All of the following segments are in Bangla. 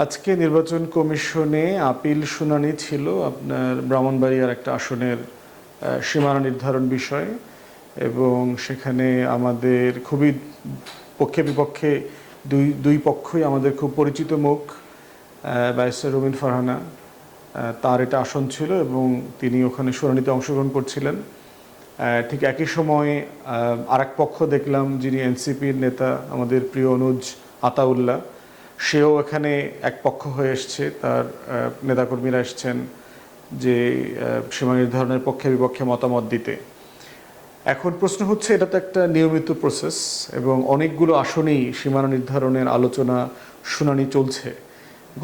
আজকে নির্বাচন কমিশনে আপিল শুনানি ছিল আপনার ব্রাহ্মণবাড়িয়ার একটা আসনের সীমানা নির্ধারণ বিষয়ে এবং সেখানে আমাদের খুবই পক্ষে বিপক্ষে দুই দুই পক্ষই আমাদের খুব পরিচিত মুখ ব্যারিস্টার রবিন ফারহানা তার এটা আসন ছিল এবং তিনি ওখানে শুনানিতে অংশগ্রহণ করছিলেন। ঠিক একই সময়ে আর পক্ষ দেখলাম যিনি এনসিপির নেতা, আমাদের প্রিয় অনুজ আতাউল্লাহ সেও এখানে এক পক্ষ হয়ে এসছে, তার নেতাকর্মীরা এসছেন যে সীমা নির্ধারণের পক্ষে বিপক্ষে মতামত দিতে। এখন প্রশ্ন হচ্ছে, এটা তো একটা নিয়মিত প্রসেস এবং অনেকগুলো আসনেই সীমানা নির্ধারণের আলোচনা শুনানি চলছে,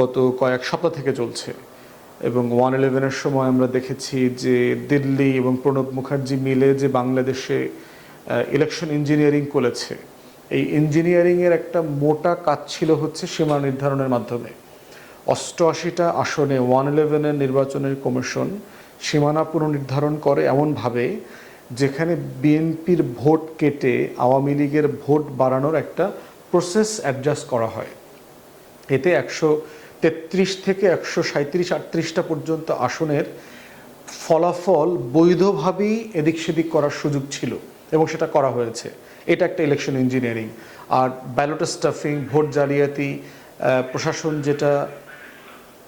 গত কয়েক সপ্তাহ থেকে চলছে। এবং ওয়ান ইলেভেনের সময় আমরা দেখেছি যে, দিল্লি এবং প্রণব মুখার্জি মিলে যে বাংলাদেশে ইলেকশন ইঞ্জিনিয়ারিং করেছে এই ইঞ্জিনিয়ারিংয়ের একটা মোটা কাজ ছিল হচ্ছে সীমা নির্ধারণের মাধ্যমে। অষ্টআশিটা আসনে ওয়ান ইলেভেনের নির্বাচনের কমিশন সীমানা পুনর্নির্ধারণ করে এমনভাবে, যেখানে বিএনপির ভোট কেটে আওয়ামী লীগের ভোট বাড়ানোর একটা প্রসেস অ্যাডজাস্ট করা হয়। এতে একশো তেত্রিশ থেকে একশো সাঁত্রিশ আটত্রিশটা পর্যন্ত আসনের ফলাফল বৈধভাবেই এদিক সেদিক করার সুযোগ ছিল। এবং সেটা করা হয়েছে। এটা একটা ইলেকশন ইঞ্জিনিয়ারিং আর ব্যালট স্টাফিং ভোট জালিয়াতি প্রশাসন যেটা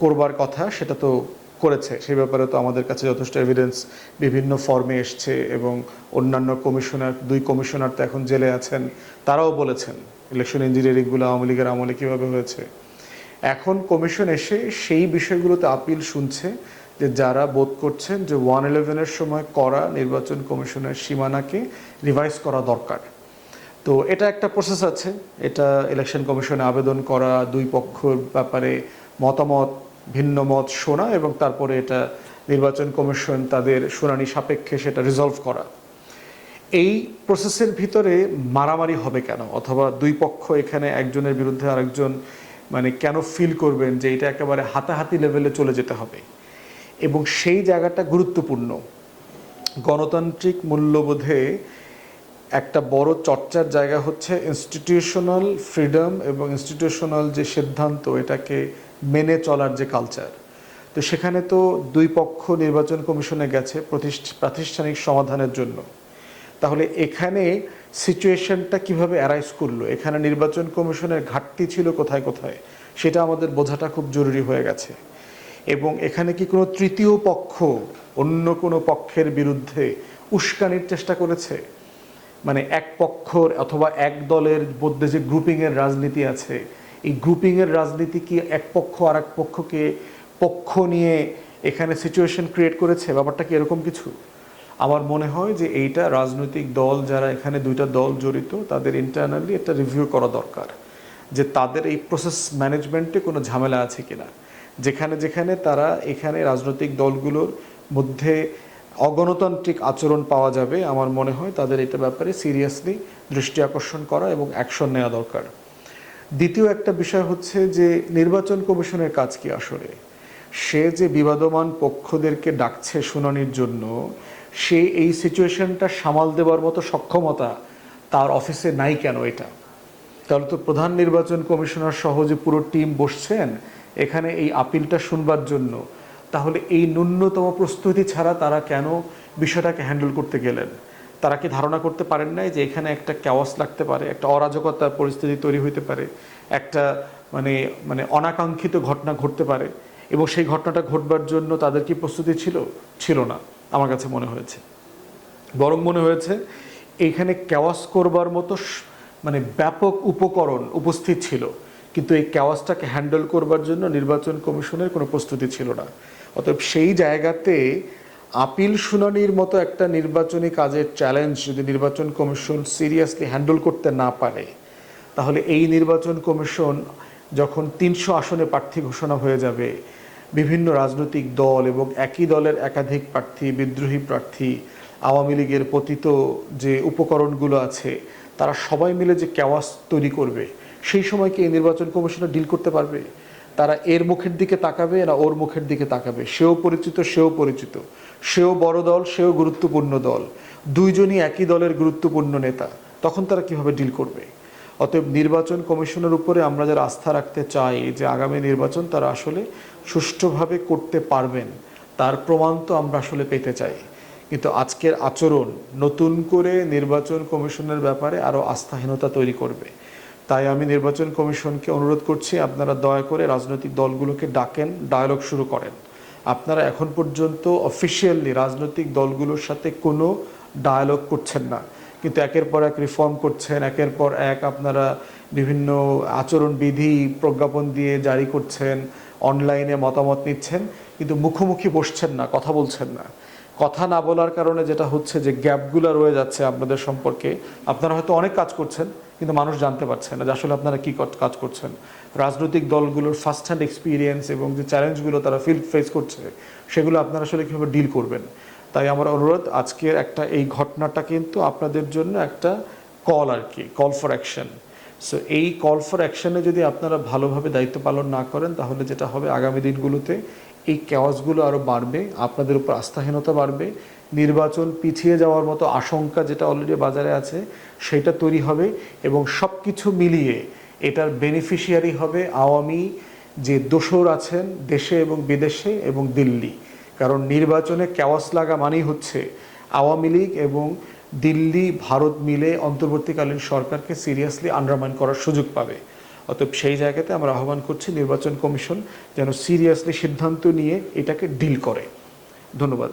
করবার কথা সেটা তো করেছে। সেই ব্যাপারে তো আমাদের কাছে যথেষ্ট এভিডেন্স বিভিন্ন ফর্মে এসছে এবং অন্যান্য কমিশনার দুই কমিশনার তো এখন জেলে আছেন, তারাও বলেছেন ইলেকশন ইঞ্জিনিয়ারিংগুলো আওয়ামী লীগের আমলে কীভাবে হয়েছে। এখন কমিশন এসে সেই বিষয়গুলোতে আপিল শুনছে যে যারা বোধ করছেন যে ওয়ান ইলেভেনের সময় করা নির্বাচন কমিশনের সীমানাকে রিভাইজ করা দরকার। তো এটা একটা প্রসেস আছে। এটা ইলেকশন কমিশনে আবেদন করা, দুই পক্ষর ব্যাপারে মতামত, ভিন্ন মত শোনা এবং তারপরে এটা নির্বাচন কমিশন তাদের শুনানি সাপেক্ষে সেটা রিজলভ করা। এই প্রসেসের ভিতরে মারামারি হবে কেন? অথবা দুই পক্ষ এখানে একজনের বিরুদ্ধে আরেকজন মানে কেন ফিল করবেন যে এটা একেবারে হাতাহাতি লেভেলে চলে যেতে হবে? এবং সেই জায়গাটা গুরুত্বপূর্ণ। গণতান্ত্রিক মূল্যবোধে একটা বড় চর্চার জায়গা হচ্ছে ইনস্টিটিউশনাল ফ্রিডম এবং ইনস্টিটিউশনাল যে সিদ্ধান্ত, এটাকে মেনে চলার যে কালচার তো সেখানে তো দুই পক্ষ নির্বাচন কমিশনে গেছে প্রতিষ্ঠ- প্রাতিষ্ঠানিক সমাধানের জন্য। তাহলে এখানে সিচুয়েশনটা কীভাবে অ্যারাইজ করল? এখানে নির্বাচন কমিশনের ঘাটতি ছিল কোথায় কোথায়? সেটা আমাদের বোঝাটা খুব জরুরি হয়ে গেছে। এবং এখানে কি কোনো তৃতীয় পক্ষ, অন্য কোনো পক্ষের বিরুদ্ধে উস্কানির চেষ্টা করেছে? মানে এক পক্ষর অথবা এক দলের মধ্যে যে গ্রুপিংয়ের রাজনীতি আছে, এই গ্রুপিংয়ের রাজনীতি কি এক পক্ষ আর এক পক্ষকে পক্ষ নিয়ে এখানে সিচুয়েশন ক্রিয়েট করেছে? ব্যাপারটা কি এরকম কিছু? আমার মনে হয় যে এইটা রাজনৈতিক দল যারা এখানে দুইটা দল জড়িত, তাদের ইন্টারনালি একটা রিভিউ করা দরকার যে তাদের এই প্রসেস ম্যানেজমেন্টে কোনো ঝামেলা আছে কিনা। যেখানে যেখানে তারা এখানে রাজনৈতিক দলগুলোর মধ্যে অগণতান্ত্রিক আচরণ পাওয়া যাবে, আমার মনে হয় তাদের এটা ব্যাপারে সিরিয়াসলি দৃষ্টি আকর্ষণ করা এবং অ্যাকশন নেওয়া দরকার। দ্বিতীয় একটা বিষয় হচ্ছে যে নির্বাচন কমিশনের কাজ কি আসলে? সে যে বিবাদমান পক্ষদেরকে ডাকছে শুনানির জন্য, সে এই সিচুয়েশনটা সামাল দেওয়ার মতো সক্ষমতা তার অফিসে নাই কেন এটা? তাহলে তো প্রধান নির্বাচন কমিশনার সহ যে পুরো টিম বসছেন, এখানে এই আপিলটা শুনবার জন্য। তাহলে এই ন্যূনতম প্রস্তুতি ছাড়া তারা কেন বিষয়টাকে হ্যান্ডেল করতে গেলেন? তারা কি ধারণা করতে পারেন নাই যে এখানে একটা ক্যাওয়াস লাগতে পারে, একটা অরাজকতার পরিস্থিতি তৈরি হইতে পারে, একটা মানে মানে অনাকাঙ্ক্ষিত ঘটনা ঘটতে পারে, এবং সেই ঘটনাটা ঘটবার জন্য তাদের কি প্রস্তুতি ছিল? ছিল না, আমার কাছে মনে হয়েছে। বরং মনে হয়েছে এইখানে ক্যাওয়াস করবার মতো মানে ব্যাপক উপকরণ উপস্থিত ছিল, কিন্তু এই ক্যাওয়াসটাকে হ্যান্ডেল করবার জন্য নির্বাচন কমিশনের কোনো প্রস্তুতি ছিল না। অতএব সেই জায়গাতে আপিল শুনানির মতো একটা নির্বাচনী কাজের চ্যালেঞ্জ যদি নির্বাচন কমিশন সিরিয়াসলি হ্যান্ডেল করতে না পারে, তাহলে এই নির্বাচন কমিশন যখন তিনশো আসনে প্রার্থী ঘোষণা হয়ে যাবে, বিভিন্ন রাজনৈতিক দল এবং একই দলের একাধিক প্রার্থী, বিদ্রোহী প্রার্থী, আওয়ামী লীগের পতিত যে উপকরণগুলো আছে তারা সবাই মিলে যে ক্যাওয়াস তৈরি করবে, সেই সময় কি এই নির্বাচন কমিশনার ডিল করতে পারবে? তারা এর মুখের দিকে তাকাবে না ওর মুখের দিকে তাকাবে? সেও পরিচিত সেও পরিচিত। সেও বড় দল, সেও গুরুত্বপূর্ণ দল। দুইজনই একই দলের গুরুত্বপূর্ণ নেতা। তখন তারা কীভাবে ডিল করবে? অতএব নির্বাচন কমিশনের উপরে আমরা যারা আস্থা রাখতে চাই যে আগামী নির্বাচন তারা আসলে সুষ্ঠুভাবে করতে পারবেন, তার প্রমাণ তো আমরা আসলে পেতে চাই। কিন্তু আজকের আচরণ নতুন করে নির্বাচন কমিশনের ব্যাপারে আরও আস্থাহীনতা তৈরি করবে। তাই আমি নির্বাচন কমিশনকে অনুরোধ করছি, আপনারা দয়া করে রাজনৈতিক দলগুলোকে ডাকেন, ডায়ালগ শুরু করেন। আপনারা এখন পর্যন্ত অফিসিয়ালি রাজনৈতিক দলগুলোর সাথে কোনো ডায়ালগ করছেন না। কিন্তু একের পর এক রিফর্ম করছেন, একের পর এক আপনারা বিভিন্ন আচরণবিধি প্রজ্ঞাপন দিয়ে জারি করছেন অনলাইনে মতামত নিচ্ছেন, কিন্তু মুখোমুখি বসছেন না, কথা বলছেন না। কথা না বলার কারণে যেটা হচ্ছে যে গ্যাপগুলো রয়ে যাচ্ছে আপনাদের সম্পর্কে। আপনারা হয়তো অনেক কাজ করছেন, কিন্তু মানুষ জানতে পারছে না যে আসলে আপনারা কী কাজ করছেন। রাজনৈতিক দলগুলোর ফার্স্ট হ্যান্ড এক্সপিরিয়েন্স এবং যে চ্যালেঞ্জগুলো তারা ফিল ফেস করছে, সেগুলো আপনারা আসলে কীভাবে ডিল করবেন? তাই আমার অনুরোধ, আজকের একটা এই ঘটনাটা কিন্তু আপনাদের জন্য একটা কল আর কি কল ফর অ্যাকশন সো এই কল ফর অ্যাকশনে যদি আপনারা ভালোভাবে দায়িত্ব পালন না করেন, তাহলে যেটা হবে, আগামী দিনগুলোতে এই ক্যাওয়াসগুলো আরও বাড়বে, আপনাদের উপর আস্থাহীনতা বাড়বে, নির্বাচন পিছিয়ে যাওয়ার মতো আশঙ্কা যেটা অলরেডি বাজারে আছে, সেটা তৈরি হবে এবং সব কিছু মিলিয়ে এটার বেনিফিশিয়ারি হবে আওয়ামী যে দোসর আছেন দেশে এবং বিদেশে এবং দিল্লি। কারণ নির্বাচনে ক্যাওয়াস লাগা মানেই হচ্ছে আওয়ামী লীগ এবং দিল্লি, ভারত মিলে অন্তর্বর্তীকালীন সরকারকে সিরিয়াসলি আন্ডারমাইন করার সুযোগ পাবে। অতএব সেই জায়গাতে আমরা আহ্বান করছি নির্বাচন কমিশন যেন সিরিয়াসলি সিদ্ধান্ত নিয়ে এটাকে ডিল করে। ধন্যবাদ।